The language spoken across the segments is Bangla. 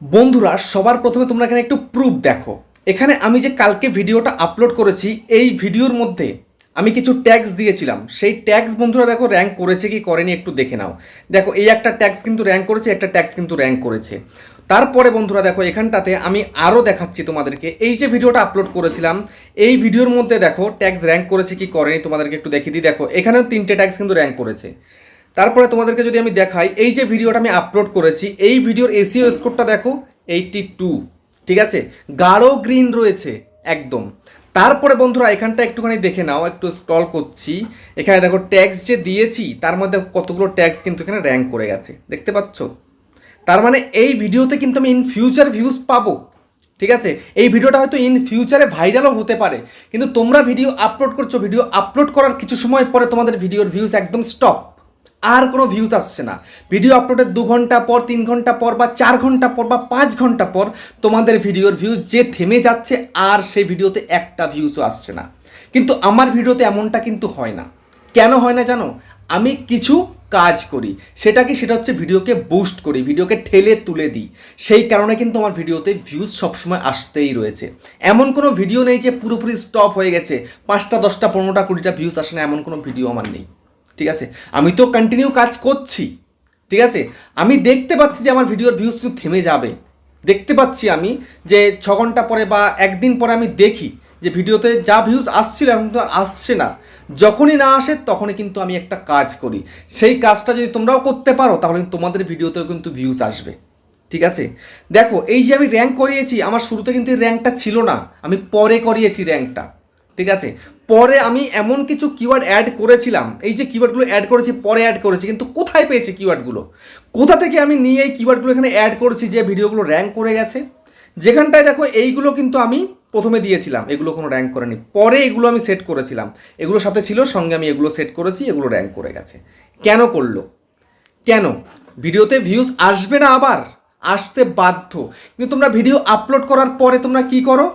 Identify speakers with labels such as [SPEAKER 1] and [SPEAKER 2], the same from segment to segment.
[SPEAKER 1] বন্ধুরা, সবার প্রথমে তোমরা এখানে একটু প্রুফ দেখো। এখানে আমি যে কালকে ভিডিওটা আপলোড করেছি, এই ভিডিওর মধ্যে আমি কিছু ট্যাক্স দিয়েছিলাম। সেই ট্যাক্স বন্ধুরা দেখো র্যাঙ্ক করেছে কি করেনি একটু দেখে নাও। দেখো, এই একটা ট্যাক্স কিন্তু র্যাঙ্ক করেছে, একটা ট্যাক্স কিন্তু র্যাঙ্ক করেছে। তারপরে বন্ধুরা দেখো, এখানটাতে আমি আরও দেখাচ্ছি তোমাদেরকে। এই যে ভিডিওটা আপলোড করেছিলাম, এই ভিডিওর মধ্যে দেখো ট্যাক্স র্যাঙ্ক করেছে কি করেনি তোমাদেরকে একটু দেখিয়ে দিই। দেখো, এখানেও তিনটে ট্যাক্স কিন্তু র্যাঙ্ক করেছে। তারপরে তোমাদেরকে যদি আমি দেখাই, এই যে ভিডিওটা আমি আপলোড করেছি, এই ভিডিওর এসিও স্কোরটা দেখো এইটটি টু ঠিক আছে? গাঢ় গ্রিন রয়েছে, একদম। তারপরে বন্ধুরা, এখানটা একটুখানি দেখে নাও, একটু স্ক্রল করছি। এখানে দেখো ট্যাক্স যে দিয়েছি, তার মধ্যে কতগুলো ট্যাক্স কিন্তু এখানে র্যাঙ্ক করে গেছে, দেখতে পাচ্ছ? তার মানে এই ভিডিওতে কিন্তু আমি ইন ফিউচার ভিউজ পাবো, ঠিক আছে? এই ভিডিওটা হয়তো ইন ফিউচারে ভাইরালও হতে পারে, কিন্তু তোমরা ভিডিও আপলোড করছ ভিডিও আপলোড করার কিছু সময় পরে তোমাদের ভিডিওর ভিউজ একদম স্টপ আর কোনো ভিউজ আসছে না। ভিডিও আপলোডের দু ঘণ্টা পর, তিন ঘণ্টা পর বা চার ঘণ্টা পর বা পাঁচ ঘণ্টা পর তোমাদের ভিডিওর ভিউজ যে থেমে যাচ্ছে আর সেই ভিডিওতে একটা ভিউজও আসছে না। কিন্তু আমার ভিডিওতে এমনটা কিন্তু হয় না। কেন হয় না জানো? আমি কিছু কাজ করি। সেটা কি? সেটা হচ্ছে ভিডিওকে বুস্ট করি ভিডিওকে ঠেলে তুলে দিই। সেই কারণে কিন্তু আমার ভিডিওতে ভিউজ সবসময় আসতেই রয়েছে। এমন কোনো ভিডিও নেই যে পুরোপুরি স্টপ হয়ে গেছে। পাঁচটা, দশটা, পনেরোটা, কুড়িটা ভিউজ আসে না, এমন কোনো ভিডিও আমার নেই। ঠিক আছে? আমি তো কন্টিনিউ কাজ করছি, ঠিক আছে? আমি দেখতে পাচ্ছি যে আমার ভিডিওর ভিউজ কিন্তু থেমে যাবে। দেখতে পাচ্ছি আমি যে ছ ঘণ্টা পরে বা একদিন পরে আমি দেখি যে ভিডিওতে যা ভিউজ আসছিল এখন তো আর আসছে না। যখনই না আসে তখনই কিন্তু আমি একটা কাজ করি। সেই কাজটা যদি তোমরাও করতে পারো, তাহলে তোমাদের ভিডিওতেও কিন্তু ভিউজ আসবে। ঠিক আছে? দেখো, এই যে আমি র্যাঙ্ক করিয়েছি, আমার শুরুতে কিন্তু র্যাঙ্কটা ছিল না। আমি পরে করিয়েছি র্যাঙ্কটা ঠিক আছে? পরে আমি এমন কিছু কিওয়ার্ড অ্যাড করেছিলাম, এই যে কিওয়ার্ডগুলো অ্যাড করেছি, পরে অ্যাড করেছি, কিন্তু কোথায় পেয়েছি কিওয়ার্ডগুলো কোথা থেকে আমি নিয়ে এই কিওয়ার্ডগুলো এখানে অ্যাড করেছি যে ভিডিওগুলো র্যাঙ্ক করে গেছে? যেখানটায় দেখো, এইগুলো কিন্তু আমি প্রথমে দিয়েছিলাম, এগুলো কোনো র্যাঙ্ক করেনি। পরে এগুলো আমি সেট করেছিলাম। এগুলোর সাথে ছিল, সঙ্গে আমি এগুলো সেট করেছি, এগুলো র্যাঙ্ক করে গেছে। কেন করল? কেন? ভিডিওতে ভিউজ আসবে না আবার? আসতে বাধ্য। কিন্তু তোমরা ভিডিও আপলোড করার পরে তোমরা কি করো?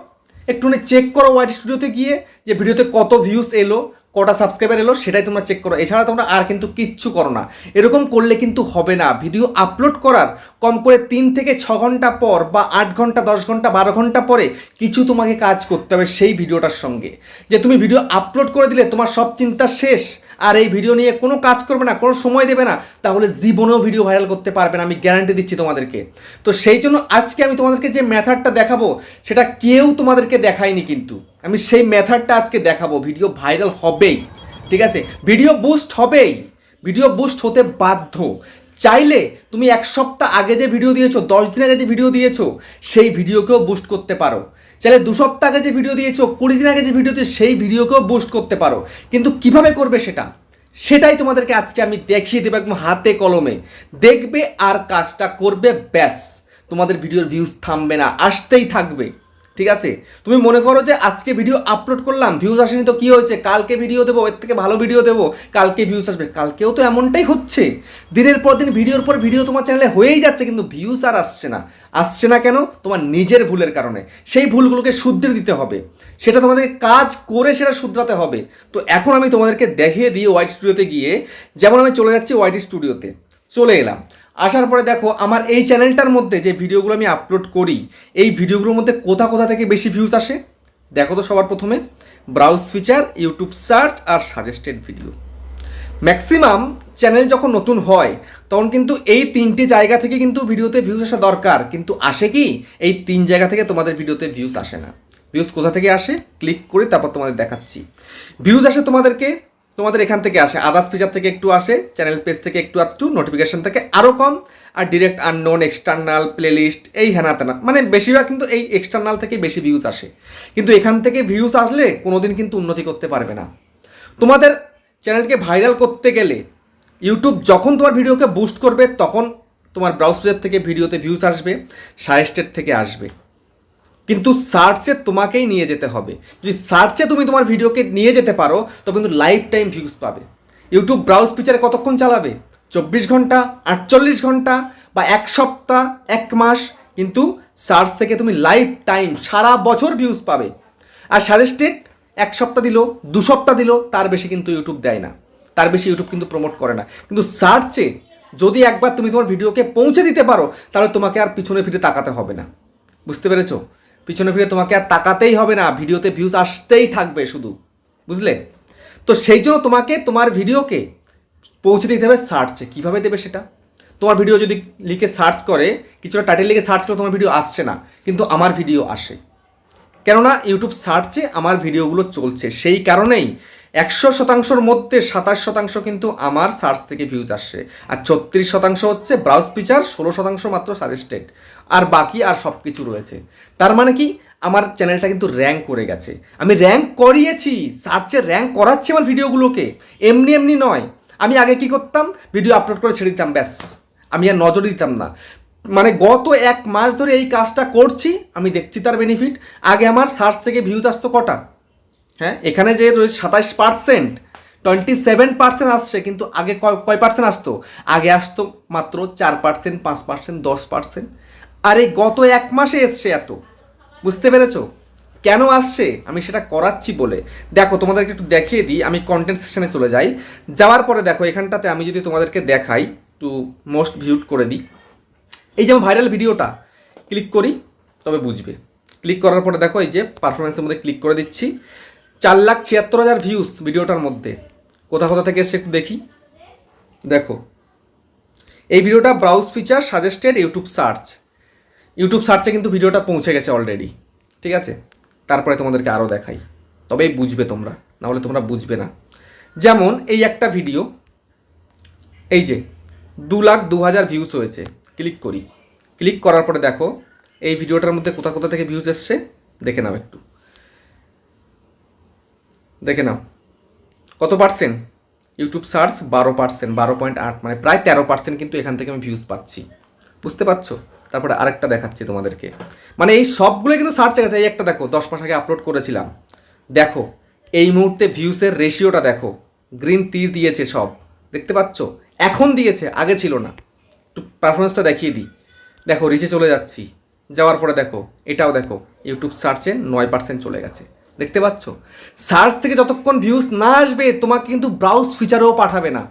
[SPEAKER 1] একটুখানি চেক করো ওয়াইট স্টুডিওতে গিয়ে যে ভিডিওতে কত ভিউস এলো, কটা সাবস্ক্রাইবার এলো, সেটাই তোমরা চেক করো। এছাড়া তোমরা আর কিন্তু কিচ্ছু করো না। এরকম করলে কিন্তু হবে না। ভিডিও আপলোড করার কম করে তিন থেকে ছ ঘণ্টা পর বা আট ঘণ্টা, দশ ঘণ্টা, বারো ঘণ্টা পরে কিছু তোমাকে কাজ করতে হবে সেই ভিডিওটার সঙ্গে। যে তুমি ভিডিও আপলোড করে দিলে তোমার সব চিন্তা শেষ আর এই ভিডিও নিয়ে কোনো কাজ করবে না, কোনো সময় দেবে না, তাহলে জীবনেও ভিডিও ভাইরাল করতে পারবে না, আমি গ্যারান্টি দিচ্ছি তোমাদেরকে। তো সেই জন্য আজকে আমি তোমাদেরকে যে মেথডটা দেখাবো, সেটা কেউ তোমাদেরকে দেখায়নি কিন্তু। আমি সেই মেথডটা আজকে দেখাবো ভিডিও ভাইরাল হবেই, ঠিক আছে? ভিডিও বুস্ট হবেই ভিডিও বুস্ট হতে বাধ্য। চাইলে তুমি এক সপ্তাহ আগে যে ভিডিও দিয়েছ, দশ দিন আগে যে ভিডিও দিয়েছ, সেই ভিডিওকেও বুস্ট করতে পারো। চাইলে দু সপ্তাহ আগে যে ভিডিও দিয়েছ, কুড়ি দিন আগে যে ভিডিও দিয়ে সেই ভিডিওকেও বুস্ট করতে পারো। কিন্তু কীভাবে করবে সেটা? সেটাই তোমাদেরকে আজকে আমি দেখিয়ে দেবো একদম হাতে কলমে। দেখবে আর কাজটা করবে, ব্যাস। তোমাদের ভিডিওর ভিউজ থামবে না, আসতেই থাকবে। ঠিক আছে? তুমি মনে করো যে আজকে ভিডিও আপলোড করলাম ভিউজ আসেনি তো কী হয়েছে? কালকে ভিডিও দেবো, এর থেকে ভালো ভিডিও দেবো, কালকে ভিউজ আসবে। কালকেও তো এমনটাই হচ্ছে। দিনের পর দিন ভিডিওর পর ভিডিও তোমার চ্যানেলে হয়েই যাচ্ছে, কিন্তু ভিউজ আর আসছে না। আসছে না কেন? তোমার নিজের ভুলের কারণে। সেই ভুলগুলোকে শুধরে দিতে হবে। সেটা তোমাদেরকে কাজ করে সেটা শুধরাতে হবে। তো এখন আমি তোমাদেরকে দেখিয়ে দিই ওয়াইট স্টুডিওতে গিয়ে। যেমন আমি চলে যাচ্ছি ওয়াইট স্টুডিওতে চলে এলাম। আসার পরে দেখো, আমার এই চ্যানেলটার মধ্যে যে ভিডিওগুলো আমি আপলোড করি, এই ভিডিওগুলোর মধ্যে কোথা কোথা থেকে বেশি ভিউজ আসে? দেখো তো সবার প্রথমে ব্রাউজ ফিচার ইউটিউব সার্চ আর সাজেস্টেড ভিডিও ম্যাক্সিমাম চ্যানেল যখন নতুন হয়, তখন কিন্তু এই তিনটে জায়গা থেকে কিন্তু ভিডিওতে ভিউজ আসা দরকার। কিন্তু আসে কি? এই তিন জায়গা থেকে তোমাদের ভিডিওতে ভিউজ আসে না। ভিউজ কোথা থেকে আসে? ক্লিক করে তারপর তোমাদের দেখাচ্ছি। ভিউজ আসে তোমাদেরকে তোমাদের এখান থেকে আসে। আদার্স ফিচার থেকে একটু আসে চ্যানেল পেজ থেকে একটু একটু নোটিফিকেশন থেকে আরও কম, আর ডিরেক্ট আননোন এক্সটার্নাল প্লেলিস্ট এই হ্যানা তেনা। মানে বেশিরভাগ কিন্তু এই এক্সটার্নাল থেকে বেশি ভিউজ আসে। কিন্তু এখান থেকে ভিউজ আসলে কোনোদিন কিন্তু উন্নতি করতে পারবে না। তোমাদের চ্যানেলকে ভাইরাল করতে গেলে ইউটিউব যখন তোমার ভিডিওকে বুস্ট করবে, তখন তোমার ব্রাউজ পেজার থেকে ভিডিওতে ভিউজ আসবে সাজেস্টেড থেকে আসবে। কিন্তু সার্চে তোমাকেই নিয়ে যেতে হবে। যদি সার্চে তুমি তোমার ভিডিওকে নিয়ে যেতে পারো তবে কিন্তু লাইফ টাইম ভিউজ পাবে ইউটিউব ব্রাউজ ফিচারে কতক্ষণ চালাবে? চব্বিশ ঘণ্টা, আটচল্লিশ ঘণ্টা বা এক সপ্তাহ, এক মাস, কিন্তু সার্চ থেকে তুমি লাইফ টাইম সারা বছর ভিউজ পাবে। আর সাজেস্টেড এক সপ্তাহ দিল, দু সপ্তাহ দিল, তার বেশি কিন্তু ইউটিউব দেয় না। তার বেশি ইউটিউব কিন্তু প্রমোট করে না। কিন্তু সার্চে যদি একবার তুমি তোমার ভিডিওকে পৌঁছে দিতে পারো, তাহলে তোমাকে আর পিছনে ফিরে তাকাতে হবে না। বুঝতে পেরেছ? পিছনে ফিরে তোমাকে আর তাকাতেই হবে না, ভিডিওতে ভিউজ আসতেই থাকবে শুধু, বুঝলে? তো সেই জন্য তোমাকে তোমার ভিডিওকে পৌঁছে দিতে হবে সার্চে কীভাবে দেবে সেটা? তোমার ভিডিও যদি লিখে সার্চ করে, কিছুটা টাইটেল লিখে সার্চ করে তোমার ভিডিও আসছে না, কিন্তু আমার ভিডিও আসে। কেননা ইউটিউব সার্চে আমার ভিডিওগুলো চলছে। সেই কারণেই একশো শতাংশর মধ্যে সাতাশ শতাংশ কিন্তু আমার সার্চ থেকে ভিউজ আসছে আর ছত্রিশ শতাংশ হচ্ছে ব্রাউজ ফিচার ষোলো শতাংশ মাত্র সাজেস্টেড আর বাকি আর সব কিছু রয়েছে। তার মানে কি? আমার চ্যানেলটা কিন্তু র্যাঙ্ক করে গেছে। আমি র্যাঙ্ক করিয়েছি সার্চে র্যাঙ্ক করাচ্ছি আমার ভিডিওগুলোকে এমনি এমনি নয়। আমি আগে কি করতাম? ভিডিও আপলোড করে ছেড়ে দিতাম, ব্যাস। আমি আর নজর দিতাম না। মানে গত এক মাস ধরে এই কাজটা করছি, আমি দেখছি তার বেনিফিট আগে আমার সার্চ থেকে ভিউজ আসতো কটা? হ্যাঁ এখানে যে রয়েছে সাতাশ পার্সেন্ট টোয়েন্টি সেভেন পার্সেন্ট আসছে, কিন্তু আগে কয় কয় পার্সেন্ট আসতো? আগে আসতো মাত্র চার পার্সেন্ট পাঁচ পার্সেন্ট দশ পার্সেন্ট আর এই গত এক মাসে এসছে এত। বুঝতে পেরেছ? কেন আসছে? আমি সেটা করাচ্ছি বলে। দেখো, তোমাদেরকে একটু দেখিয়ে দিই, আমি কন্টেন্ট সেকশনে চলে যাই। যাওয়ার পরে দেখো, এখানটাতে আমি যদি তোমাদেরকে দেখাই, একটু মোস্ট ভিউড করে দিই। এই যে আমার ভাইরাল ভিডিওটা ক্লিক করি, তবে বুঝবে। ক্লিক করার পরে দেখো, এই যে পারফরমেন্সের মধ্যে ক্লিক করে দিচ্ছি। চার লাখ ছিয়াত্তর হাজার ভিউস ভিডিওটার মধ্যে। কোথা কোথা থেকে এসে একটু দেখি। দেখো, এই ভিডিওটা browse feature suggested YouTube search YouTube সার্চে কিন্তু ভিডিওটা পৌঁছে গেছে অলরেডি ঠিক আছে? তারপরে তোমাদেরকে আরও দেখাই। তবেই বুঝবে তোমরা, নাহলে তোমরা বুঝবে না। যেমন এই একটা ভিডিও এই যে, দু লাখ দু হাজার ভিউস হয়েছে ক্লিক করি। ক্লিক করার পরে দেখো, এই ভিডিওটার মধ্যে কোথা কোথা থেকে ভিউজ এসছে, দেখে নাও একটু। দেখে নাও। কত পার্সেন্ট ইউটিউব সার্চ বারো পার্সেন্ট বারো পয়েন্ট আট মানে প্রায় তেরো পার্সেন্ট কিন্তু এখান থেকে আমি ভিউজ পাচ্ছি। বুঝতে পারছ? তারপরে আরেকটা দেখাচ্ছি তোমাদেরকে। মানে এই সবগুলো কিন্তু সার্চে গেছে। এই একটা দেখো, দশ মাস আগে আপলোড করেছিলাম। দেখো, এই মুহূর্তে ভিউসের রেশিওটা দেখো। গ্রিন তীর দিয়েছে সব। দেখতে পাচ্ছ? এখন দিয়েছে, আগে ছিল না। একটু পারফরমেন্সটা দেখিয়ে দিই। দেখো রিচে চলে যাচ্ছি। যাওয়ার পরে দেখো, এটাও দেখো ইউটিউব সার্চে নয় পার্সেন্ট চলে গেছে। দেখতে পাচ্ছ? সার্চ থেকে যতক্ষণ ভিউজ না আসবে, তোমাকে কিন্তু ব্রাউজ ফিচারেও পাঠাবে না।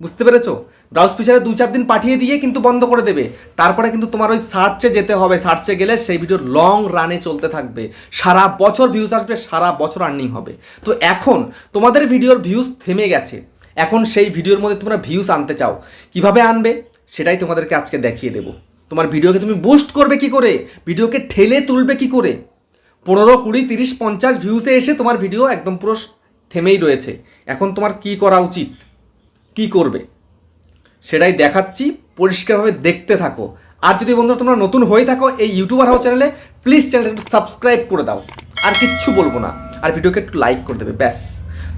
[SPEAKER 1] বুঝতে পেরেছ? ব্রাউজ ফিচারে দু চার দিন পাঠিয়ে দিয়ে কিন্তু বন্ধ করে দেবে। তারপরে কিন্তু তোমার ওই সার্চে যেতে হবে। সার্চে গেলে সেই ভিডিও লং রানে চলতে থাকবে। সারা বছর ভিউজ আসবে, সারা বছর আর্নিং হবে। তো এখন তোমাদের ভিডিওর ভিউজ থেমে গেছে। এখন সেই ভিডিওর মধ্যে তোমরা ভিউজ আনতে চাও। কীভাবে আনবে? সেটাই তোমাদেরকে আজকে দেখিয়ে দেবো। তোমার ভিডিওকে তুমি বুস্ট করবে কি করে? ভিডিওকে ঠেলে তুলবে কি করে? পনেরো কুড়ি তিরিশ পঞ্চাশ ভিউসে এসে তোমার ভিডিও একদম পুরো থেমেই রয়েছে। এখন তোমার কি করা উচিত? কি করবে? সেটাই দেখাচ্ছি, পরিষ্কারভাবে দেখতে থাকো। আর যদি বন্ধুরা তোমরা নতুন হয়ে থাকো এই ইউটিউবার হাও চ্যানেলে প্লিজ চ্যানেলটা সাবস্ক্রাইব করে দাও। আর কিচ্ছু বলব না। আর ভিডিওকে একটু লাইক করে দেবে, ব্যাস।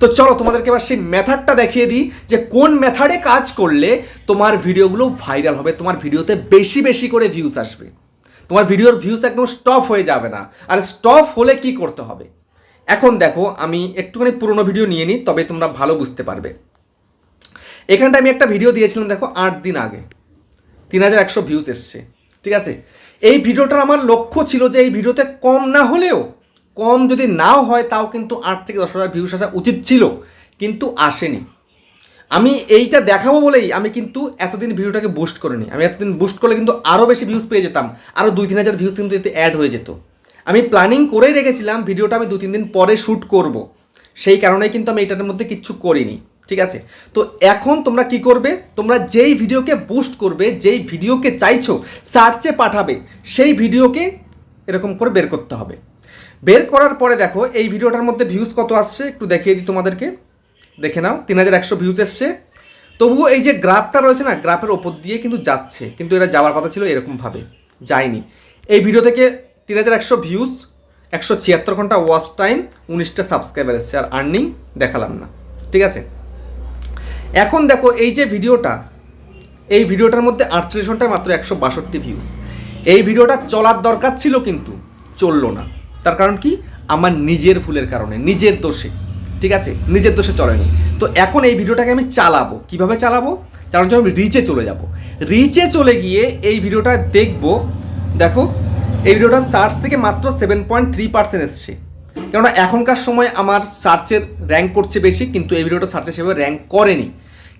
[SPEAKER 1] তো চলো তোমাদেরকে এবার সেই মেথডটা দেখিয়ে দিই, যে কোন মেথডে কাজ করলে তোমার ভিডিওগুলো ভাইরাল হবে, তোমার ভিডিওতে বেশি বেশি করে ভিউজ আসবে। তোমার ভিডিওর ভিউজ একদম স্টপ হয়ে যাবে না। আর স্টপ হলে কি করতে হবে? এখন দেখো, আমি একটুখানি পুরনো ভিডিও নিয়ে নিই, তবে তোমরা ভালো বুঝতে পারবে। এখানটা আমি একটা ভিডিও দিয়েছিলাম, দেখো, আট দিন আগে। তিন হাজার একশো ভিউজ এসছে, ঠিক আছে? এই ভিডিওটার আমার লক্ষ্য ছিল যে এই ভিডিওতে কম না হলেও, কম যদি নাও হয়, তাও কিন্তু আট থেকে দশ হাজার ভিউজ আসা উচিত ছিল, কিন্তু আসেনি। আমি এইটা দেখাবো বলেই আমি কিন্তু এতদিন ভিডিওটাকে বুস্ট করিনি। আমি এতদিন বুস্ট করলে কিন্তু আরও বেশি ভিউজ পেয়ে যেতাম। আরও দুই তিন হাজার ভিউজ কিন্তু এতে অ্যাড হয়ে যেত। আমি প্ল্যানিং করেই রেখেছিলাম ভিডিওটা আমি দু তিন দিন পরে শ্যুট করব। সেই কারণেই কিন্তু আমি এটার মধ্যে কিচ্ছু করিনি, ঠিক আছে? তো এখন তোমরা কি করবে? তোমরা যেই ভিডিওকে বুস্ট করবে, যেই ভিডিওকে চাইছো সার্চে পাঠাবে, সেই ভিডিওকে এরকম করে বের করতে হবে। বের করার পরে দেখো, এই ভিডিওটার মধ্যে ভিউজ কত আসছে একটু দেখিয়ে দিই তোমাদেরকে। দেখে নাও, তিন হাজার একশো ভিউজ এসছে। তবুও এই যে গ্রাফটা রয়েছে না গ্রাফের ওপর দিয়ে কিন্তু যাচ্ছে, কিন্তু এটা যাওয়ার কথা ছিল এরকমভাবে, যায়নি। এই ভিডিও থেকে তিন হাজার একশো ভিউজ একশো ছিয়াত্তর ঘণ্টা ওয়াচ টাইম উনিশটা সাবস্ক্রাইবার এসছে, আর আর্নিং দেখালাম না, ঠিক আছে? এখন দেখো, এই যে ভিডিওটা এই ভিডিওটার মধ্যে আটচল্লিশ ঘন্টায় মাত্র একশো বাষট্টি ভিউজ এই ভিডিওটা চলার দরকার ছিল কিন্তু, চলল না। তার কারণ কি? আমার নিজের ভুলের কারণে, নিজের দোষে। ঠিক আছে? নিজের দোষে চলেনি তো এখন এই ভিডিওটাকে আমি চালাবো। কীভাবে চালাবো? চালানোর জন্য আমি রিচে চলে যাব। রিচে চলে গিয়ে এই ভিডিওটা দেখব। দেখো, এই ভিডিওটা সার্চ থেকে মাত্র সেভেন পয়েন্ট থ্রি পার্সেন্ট এসছে। কেননা এখনকার সময় আমার সার্চের র্যাঙ্ক করছে বেশি, কিন্তু এই ভিডিওটা সার্চে সেভাবে র্যাঙ্ক করেনি।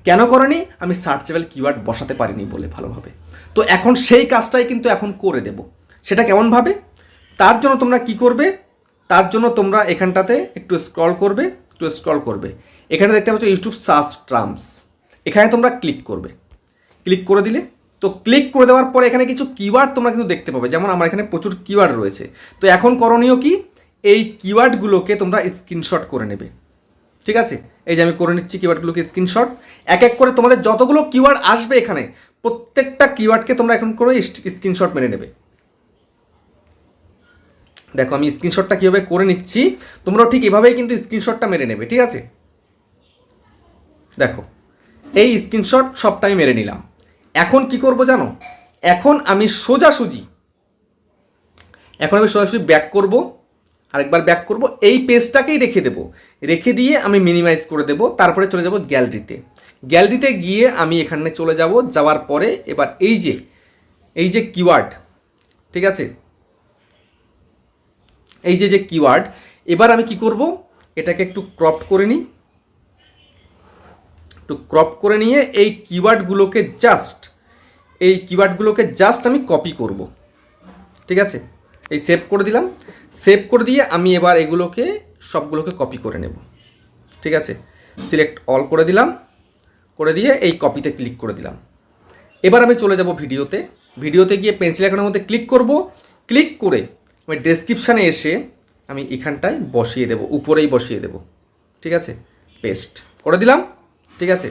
[SPEAKER 1] কেন করেনি? আমি সার্চেবল কিওয়ার্ড বসাতে পারিনি বলে ভালোভাবে। তো এখন সেই কাজটাই কিন্তু এখন করে দেব। সেটা কেমনভাবে তার জন্য তোমরা কি করবে? তার জন্য তোমরা এখানটাতে একটু স্ক্রল করবে। একটু স্ক্রল করবে। এখানে দেখতে পাচ্ছ ইউটিউব সার্চ ট্রামস এখানে তোমরা ক্লিক করবে। ক্লিক করে দিলে। তো ক্লিক করে দেওয়ার পরে এখানে কিছু কিওয়ার্ড তোমরা কিন্তু দেখতে পাবে। যেমন আমার এখানে প্রচুর কিওয়ার্ড রয়েছে। তো এখন করণীয় কি? এই কিওয়ার্ডগুলোকে তোমরা স্ক্রিনশট করে নেবে। ঠিক আছে? এই যে আমি করে নিচ্ছি কিওয়ার্ডগুলোকে স্ক্রিনশট এক এক করে তোমাদের যতগুলো কিওয়ার্ড আসবে এখানে, প্রত্যেকটা কিওয়ার্ডকে তোমরা এখন করে স্ক্রিনশট মেনে নেবে। দেখো, আমি স্ক্রিনশটটা কীভাবে করে নিচ্ছি, তোমরাও ঠিক এভাবেই কিন্তু স্ক্রিনশটটা মেরে নেবে, ঠিক আছে? দেখো, এই স্ক্রিনশট সবটাই মেরে নিলাম। এখন কি করব জানো? এখন আমি সোজাসুজি এখন আমি সোজাসুজি ব্যাক করব, আরেকবার ব্যাক করব, এই পেজটাকেই রেখে দেব। রেখে দিয়ে আমি মিনিমাইজ করে দেব, তারপরে চলে যাব গ্যালারিতে গ্যালারিতে গিয়ে আমি এখানে চলে যাব, যাওয়ার পরে এবার এই যে এই যে কিওয়ার্ড ঠিক আছে? এই যে যে কিওয়ার্ড এবার আমি কি করব? এটাকে একটু ক্রপ করে নিই। একটু ক্রপ করে নিয়ে এই কিওয়ার্ডগুলোকে জাস্ট এই কিওয়ার্ডগুলোকে জাস্ট আমি কপি করব। ঠিক আছে? এই সেভ করে দিলাম। সেভ করে দিয়ে আমি এবার এগুলোকে, সবগুলোকে কপি করে নেব। ঠিক আছে? সিলেক্ট অল করে দিলাম। করে দিয়ে এই কপিতে ক্লিক করে দিলাম। এবার আমি চলে যাব ভিডিওতে। ভিডিওতে গিয়ে পেন্সিল আইকনের মধ্যে ক্লিক করব। ক্লিক করে আমি ডেসক্রিপশানে এসে আমি এখানটায় বসিয়ে দেব, উপরেই বসিয়ে দেব। ঠিক আছে? পেস্ট করে দিলাম। ঠিক আছে?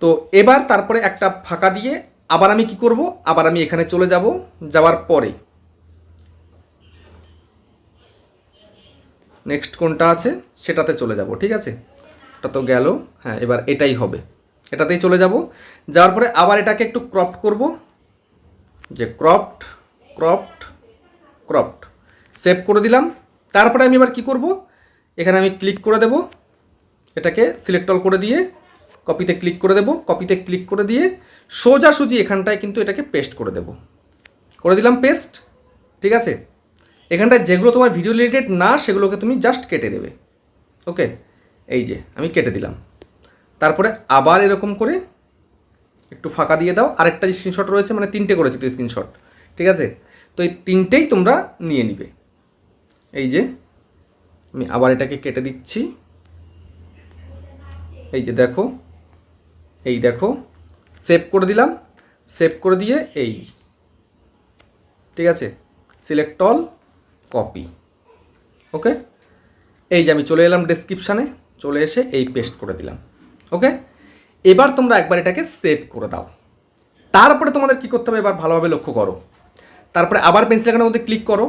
[SPEAKER 1] তো এবার তারপরে একটা ফাঁকা দিয়ে আবার আমি কি করব? আবার আমি এখানে চলে যাব, যাওয়ার পরে। নেক্সট কোনটা আছে? সেটাতে চলে যাব, ঠিক আছে? এটা তো গেল। হ্যাঁ এবার এটাই হবে। এটাতেই চলে যাব। যাওয়ার পরে আবার এটাকে একটু ক্রপড করব। যে ক্রপড ক্রপড ক্রপড সেভ করে দিলাম। তারপরে আমি এবার কি করব? এখানে আমি ক্লিক করে দেব। এটাকে সিলেক্ট অল করে দিয়ে কপিতে ক্লিক করে দেব। কপিতে ক্লিক করে দিয়ে সোজাসুজি এখানটায় কিন্তু এটাকে পেস্ট করে দেব। করে দিলাম পেস্ট ঠিক আছে? এখানটায় যেগুলো তোমার ভিডিও রিলেটেড না, সেগুলোকে তুমি জাস্ট কেটে দেবে। ওকে এই যে, আমি কেটে দিলাম। তারপরে আবার এরকম করে একটু ফাঁকা দিয়ে দাও। আরেকটা যে স্ক্রিনশট রয়েছে মানে তিনটে করেছি তো স্ক্রিনশট ঠিক আছে? তো এই তিনটেই তোমরা নিয়ে নিবে। এই যে, আমি আবার এটাকে কেটে দিচ্ছি। এই যে দেখো, এই দেখো সেভ করে দিলাম। সেভ করে দিয়ে এই, ঠিক আছে? সিলেক্ট অল কপি ওকে এই যে আমি চলে এলাম ডেসক্রিপশানে চলে এসে এই পেস্ট করে দিলাম ওকে এবার তোমরা একবার এটাকে সেভ করে দাও। তারপরে তোমাদের কি করতে হবে? এবার ভালোভাবে লক্ষ্য করো। তারপরে আবার পেন্সিল আইকনের মধ্যে ক্লিক করো।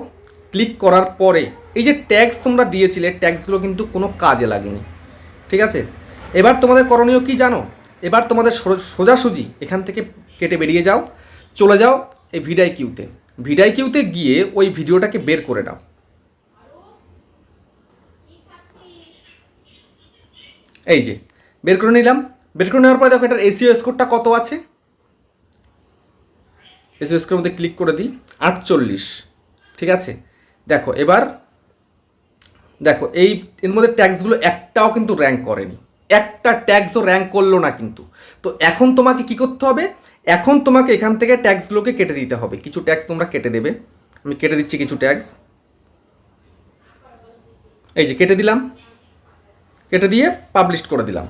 [SPEAKER 1] ক্লিক করার পরে এই যে ট্যাক্স তোমরা দিয়েছিলে ট্যাক্সগুলো কিন্তু কোনো কাজে লাগেনি। ঠিক আছে? এবার তোমাদের করণীয় কি জানো? এবার তোমাদের সোজাসুজি এখান থেকে কেটে বেরিয়ে যাও, চলে যাও এই ভিডাই কিউতে ভিডাই কিউতে গিয়ে ওই ভিডিওটাকে বের করে নাও। এই যে, বের করে নিলাম। বের করে নেওয়ার পরে দেখো এটার এসিও স্কোরটা কত আছে? এসিও স্কোরের মধ্যে ক্লিক করে দিই, আটচল্লিশ। ঠিক আছে? দেখো, এবার দেখো, এই, এর মধ্যে ট্যাক্সগুলো একটাও কিন্তু র্যাঙ্ক করেনি। একটা ট্যাক্সও র্যাঙ্ক করল না কিন্তু। তো এখন তোমাকে কি করতে হবে? এখন তোমাকে এখান থেকে ট্যাক্সগুলোকে কেটে দিতে হবে। কিছু ট্যাক্স তোমরা কেটে দেবে। আমি কেটে দিচ্ছি কিছু ট্যাক্স এই যে, কেটে দিলাম। কেটে দিয়ে পাবলিশ করে দিলাম।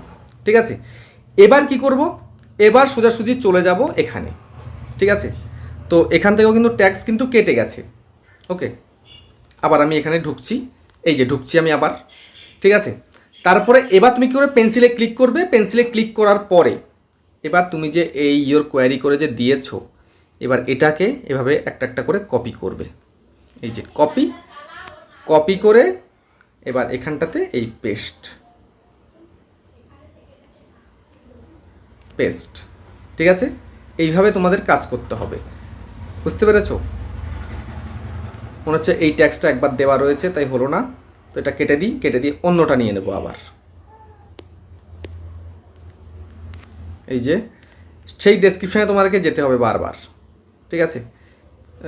[SPEAKER 1] ঠিক আছে? এবার কি করব? এবার সোজাসুজি চলে যাব এখানে। ঠিক আছে? তো এখান থেকেও কিন্তু ট্যাক্স কিন্তু কেটে গেছে। ওকে আবার আমি এখানে ঢুকছি। এই যে ঢুকছি আমি আবার। ঠিক আছে? তারপরে এবার তুমি কী করে পেন্সিলে ক্লিক করবে? পেন্সিলে ক্লিক করার পরে এবার তুমি যে এই ইয়োর কোয়ারি করে যে দিয়েছ, এবার এটাকে এভাবে একটা একটা করে কপি করবে। এই যে কপি কপি করে এবার এখানটাতে এই পেস্ট পেস্ট ঠিক আছে? এইভাবে তোমাদের কাজ করতে হবে। বুঝতে পেরেছ? মনে হচ্ছে এই ট্যাক্সটা একবার দেওয়া রয়েছে, তাই হলো না? তো এটা কেটে দিই, কেটে দিয়ে অন্যটা নিয়ে নেব আবার। এই যে, সেই ডেসক্রিপশনে তোমাদেরকে যেতে হবে বারবার, ঠিক আছে?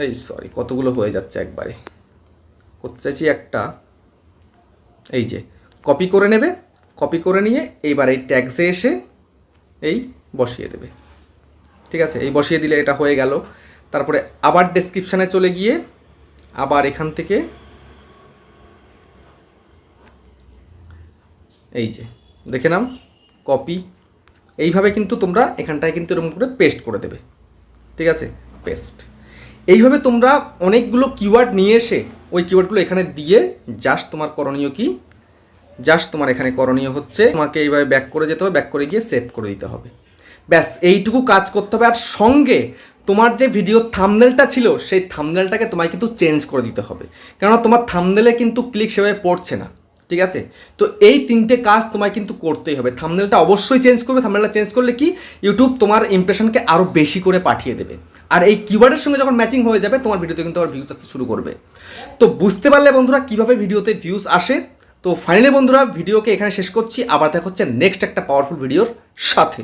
[SPEAKER 1] এই সরি কতগুলো হয়ে যাচ্ছে একবারে। করতে চাইছি একটা। এই যে কপি করে নেবে কপি করে নিয়ে এইবার এই ট্যাক্সে এসে এই বসিয়ে দেবে। ঠিক আছে? এই বসিয়ে দিলে এটা হয়ে গেল। তারপরে আবার ডেসক্রিপশানে চলে গিয়ে আবার এখান থেকে এই যে, দেখে নাও কপি এইভাবে কিন্তু তোমরা এখানটায় কিন্তু এরকম করে পেস্ট করে দেবে। ঠিক আছে? পেস্ট এইভাবে তোমরা অনেকগুলো কিওয়ার্ড নিয়ে এসে ওই কিওয়ার্ডগুলো এখানে দিয়ে জাস্ট তোমার করণীয় কি? জাস্ট তোমার এখানে করণীয় হচ্ছে তোমাকে এইভাবে ব্যাক করে যেতে হবে ব্যাক করে গিয়ে সেভ করে দিতে হবে। ব্যাস, এইটুকু কাজ করতে হবে। আর সঙ্গে তোমার যে ভিডিও থামনেলটা ছিল, সেই থামনেলটাকে তোমায় কিন্তু চেঞ্জ করে দিতে হবে। কেননা তোমার থামনেলে কিন্তু ক্লিক সেভাবে পড়ছে না, ঠিক আছে? তো এই তিনটে কাজ তোমায় কিন্তু করতেই হবে। থামনেলটা অবশ্যই চেঞ্জ করবে। থামনেলটা চেঞ্জ করলে কি? ইউটিউব তোমার ইমপ্রেশনকে আরও বেশি করে পাঠিয়ে দেবে। আর এই কিওয়ার্ডের সঙ্গে যখন ম্যাচিং হয়ে যাবে, তোমার ভিডিওতে কিন্তু আবার ভিউজ আসতে শুরু করবে। তো বুঝতে পারলে বন্ধুরা কীভাবে ভিডিওতে ভিউজ আসে? তো ফাইনালি বন্ধুরা ভিডিওকে এখানে শেষ করছি। আবার দেখা হচ্ছে নেক্সট একটা পাওয়ারফুল ভিডিওর সাথে।